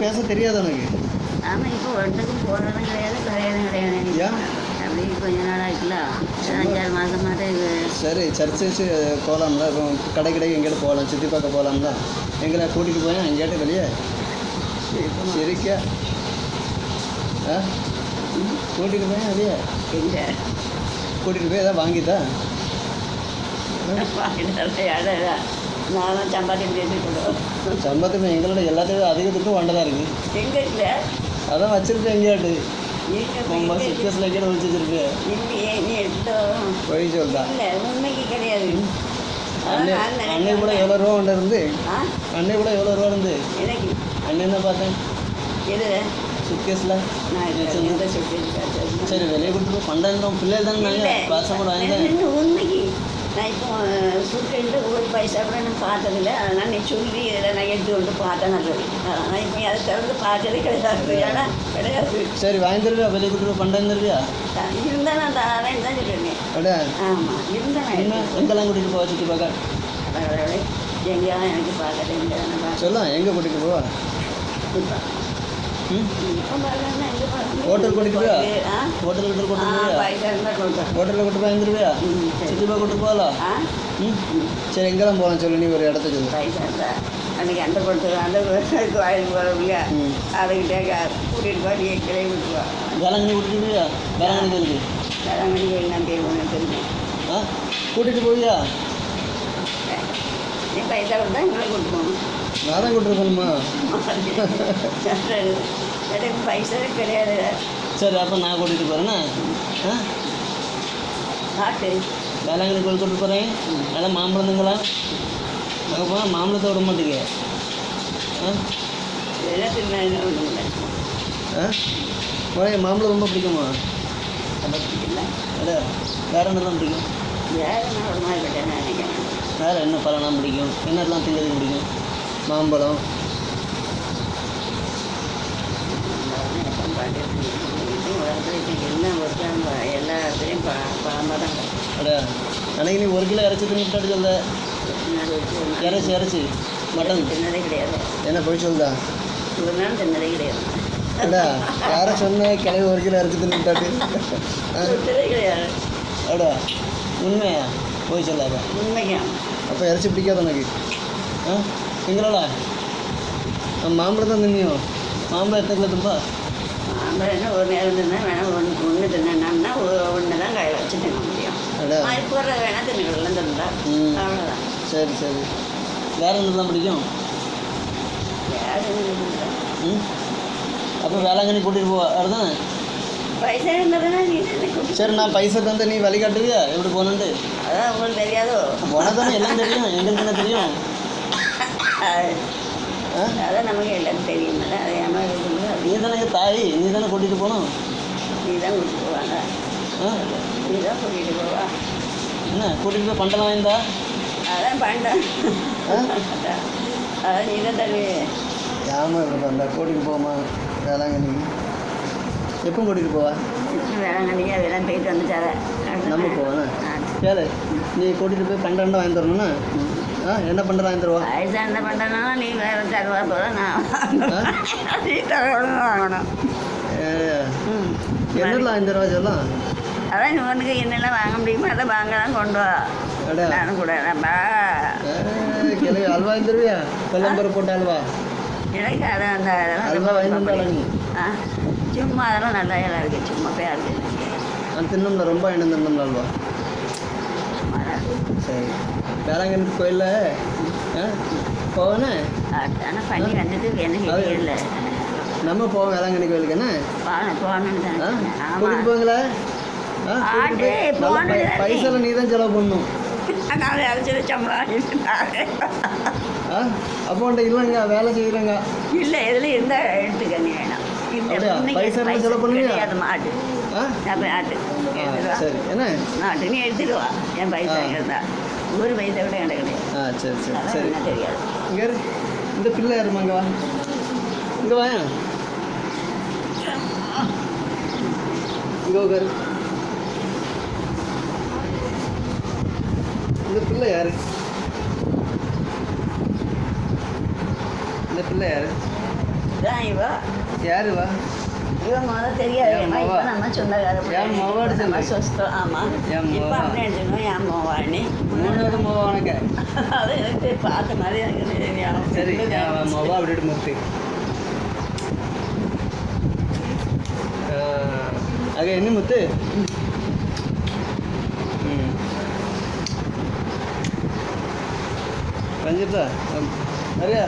பேச தெரியாது உனக்கு. ஆமாம் இப்போ ஒருத்தருக்கும் போகிறதும் கிடையாது கிடையாது. கிடையாது அப்படி கொஞ்ச நாள் ஆச்சுல அஞ்சாறு மாதமாக இது சரி சர்ச்சு போகலாம்ல இப்போ கடை கடை எங்கேயாவது போகலாம் சுற்றி பார்க்க போகலாம்ல எங்களை கூட்டிகிட்டு போய் எங்கேயாட்டு வெளியே. சரிக்கா. ஆ? கூட்டிகிட்டு போய் வெளியே. எங்கே? கூட்டிகிட்டு போய் எதாவது வாங்கிட்டா நானும் சம்பாத்தி பேசிக்கணும் சம்பளத்துக்கு எங்களோட எல்லாத்தையும் அதிகத்துக்கும் வண்டதாக இருக்குது எங்கே இல்லை அதான் வச்சிருப்பேன் எங்கேயாட்டு எங்கே ரொம்ப சுக்கஸில் எங்கேயாவது வச்சுருப்பேன் நீ எடுத்தோ போய் சொல்லிட்டா இல்லை உண்மைக்கு கிடையாது. அன்னை நான் கூட. எவ்வளோ ரூபா கொண்டு இருந்து? அன்னை கூட எவ்வளோ ரூபா இருந்து? எனக்கு. அண்ணன் தான் பார்த்தேன்? எது? நான் சொல்லிட்டு சரி வெளியே கொடுத்துட்டு பண்டாயிரம் பிள்ளைகள் தானே நாங்கள் பாசம் கூட வாங்கிட்டேன் நான் இப்போ சுருட்டு ஒரு பைசா கூட நான் பார்த்ததில்ல. அதனால் நீ சொல்லி இதில் நான் எடுத்து கொண்டு பார்த்தேன் சொல்லி. நான் இப்போ அதை தவிர்த்து பார்த்ததே கிடையாது. ஏன்னா கிடையாது. சரி வாங்கி தருவியா? வெளியே கொடுத்துட்டு பண்டாயிரம் தருவியா? இருந்தால் நான் தரேன்னு தான் சொல்லுவேன் அப்படியா ஆமாம் எடுத்து எங்கெல்லாம் கூட்டிகிட்டு போவா சுற்றி பார்க்க? எங்கேயாவது எனக்கு பார்க்க தெரிஞ்சது சொல்லலாம் எங்கே கூட்டிகிட்டு போவா? ஹோட்டல் போயா? ஹோட்டல் கூட்டிட்டு போயா பைசா இருந்தால் கொடுத்தேன் ஹோட்டலில் கூட்டு போய் வந்துருவியா. சுற்றி பார்க்க கூட்டு போகலாம் ஆ? ம்? சரி எங்கெல்லாம் போகலாம் சொல்லு நீ ஒரு இடத்த சொல்லு. அன்னைக்கு அந்த கொடுத்து அந்த கோயிலுக்கு போகிறோம்லையா அதுக்கிட்டே கூட்டிகிட்டு போய் நீ கிளை விட்டுருவா. வேளாங்கண்ணி போவியா வேளாங்கண்ணி கோயிலுக்கு? வேளாங்கண்ணி கோயில் நான் பேர் ஒன்று தெரிஞ்சேன் ஆ? கூட்டிகிட்டு போவியா? நீ பைசா கொடுத்தா எங்களை கூட்டு போகணும். நான் தான் கூட்டிட்டு போகணுமா எனக்கு பைசாவே கிடையாது. சரி அப்போ நான் கூட்டிகிட்டு போகிறேன்னா ஆ? வேளாங்கண்ணி கோயில் கூட்டிட்டு போகிறேன் நல்லா மாம்பழம் தங்களா அங்கே போனால் மாம்பழத்தை விட மாட்டேங்க. ஆ? இல்லை ஆ? உனக்கு மாம்பழம் ரொம்ப பிடிக்குமா? அட வேற என்னலாம் பிடிக்கும்? வேறு என்ன பழம்லாம் பிடிக்கும்? என்னெல்லாம் திங்கிறதுக்கு பிடிக்கும்? மாம்பழம். அன்னைக்கு நீ ஒரு கிலோ இறச்சி தின்னுட்டாட்டு சொல்ல இறச்சி இறச்சி. மட்டன். தின்னதே கிடையாது என்ன போய் சொல்லுதா ஒரு நாள் தின்னதே கிடையாது அடா யாரை சொன்ன கிளவி ஒரு கிலோ இறச்சி தின்னுட்டாட்டு கிடையாது அடா உண்மையா? போய் சொல்லாத. உண்மைக்கும் அப்போ இறச்சி பிடிக்காத உனக்கு? ஆ? திங்களா மாம்பழம் தான் தின்னியோ? மாம்பழம் எத்தனை கிலோ தும்பா மாம்பழம் என்ன ஒரு நேரம் தின்னா வேணாம் ஒன்று ஒன்று தின்னா ஒன்று தான் கையில் வச்சு தின்ன முடியும். மாதிரி போடுற வேணால் தின்னுக்கலாம் தின்னா ம். அவ்வளோதான் சரி சரி. வேற என்னதான் பிடிக்கும்? யாரும் ம்? அப்போ வேளாங்கண்ணி கூட்டிகிட்டு போவா அதுதானே பைசா கூப்பிட்டு சரி நான் பைசா தந்து நீ வழி காட்டுவியா? எப்படி போகணுன்ட்டு அதான் உங்களுக்கு தெரியாதோ? உனக்கு தானே எல்லாம் தெரியும் எங்களுக்கு என்ன தெரியும். அது- நமக்கு எல்லாம் தெரியுமில்ல அதை இருக்கும்போது நீ தானே தாய் நீ தானே கூட்டிகிட்டு போகணும். நீ தான் கூட்டிட்டு போவாங்க. நீ தான் கூட்டிகிட்டு போவா. என்ன கூட்டிகிட்டு போய் பண்டலாம் வாய்ந்தா அதான் பண்ணேன் அதான் நீ தான் தருவே ஏமா இப்படி பண்ண கூட்டிகிட்டு போமா வேளாங்கண்ணி? எப்போ கூட்டிகிட்டு போவா? வேளாங்கண்ணிக்கு அதெல்லாம் போயிட்டு வந்துட்டார. நம்ம போவானே கேளு நீ கூட்டிகிட்டு போய் பண்டை வாங்கி தரணும்னா என்ன பண்டை வாங்கி தருவா வயசா என்ன பண்ணுறனா நீ வேறு தருவா போல நான்? நீ தரணும் வாங்கணும். ஏ, ம் என்னெல்லாம் வாங்கி தருவா சொல்லலாம் அதான் நீ உனக்கு என்னெல்லாம் வாங்க முடியுமோ அதை வாங்க தான் கொண்டு வா. நானும் கூட அல்வா வாங்கி தருவியா கொல்லம்பரை போட்ட அல்வா? எனக்கு அதான் அந்த அல்வா வாங்கி சும்மா அதெல்லாம் நல்லா இருக்குது சும்மா போய் நான் தின்னம்ல ரொம்ப தின்னம்ல அல்வா? சரி. வேளாங்கண்ணி கோயிலில் போவேனே ஆனால் பண்ணி வந்தது எனக்கு தெரியல நம்ம போவோம் வேளாங்கண்ணி கோயிலுக்கு என்ன? போகணும் போவீங்களா. பைசால நீ தான் செலவு பண்ணணும். நான் அரைச்சது சம்பளம் ஆ அப்போ உன்ட்ட இல்லைங்க வேலை செய்கிறேங்க இல்லை எதில் இருந்தால் எடுத்துக்க நீ வேணாம். இந்த அப்படியா? இன்னைக்கு பைசா இருந்தா செலவு பண்ணுவியா? கிடையாது மாட்டு. வா. சரி. என்ன? மாட்டு நீ எடுத்துட்டு வா என் பைசா. இருந்தா ஒரு பைசா கூட எனக்கு கிடையாது. ஆ சரி சரி தெரியாது. இங்கே. இந்த பிள்ளை யாருமா இங்கே வா. இங்கே வாயா. இங்கே உட்காரு இந்த பிள்ளை யாரு? இந்த பிள்ளை யாரு? இதான் இவா. யாரு வா இவன் தெரியாது. இப்போ. நம்ம சொந்தக்கார என் மொவன்னு நம்ம. சொஸ்தம் ஆமாம் இப்போ. அப்படி எடுத்துக்கணும் என் மோவாணி மூணாவது மொவா உனக்கு. அது எனக்கு பார்த்த மாதிரி சரி முத்து ஆக என்ன முத்து? ம். பஞ்சப்பா நிறையா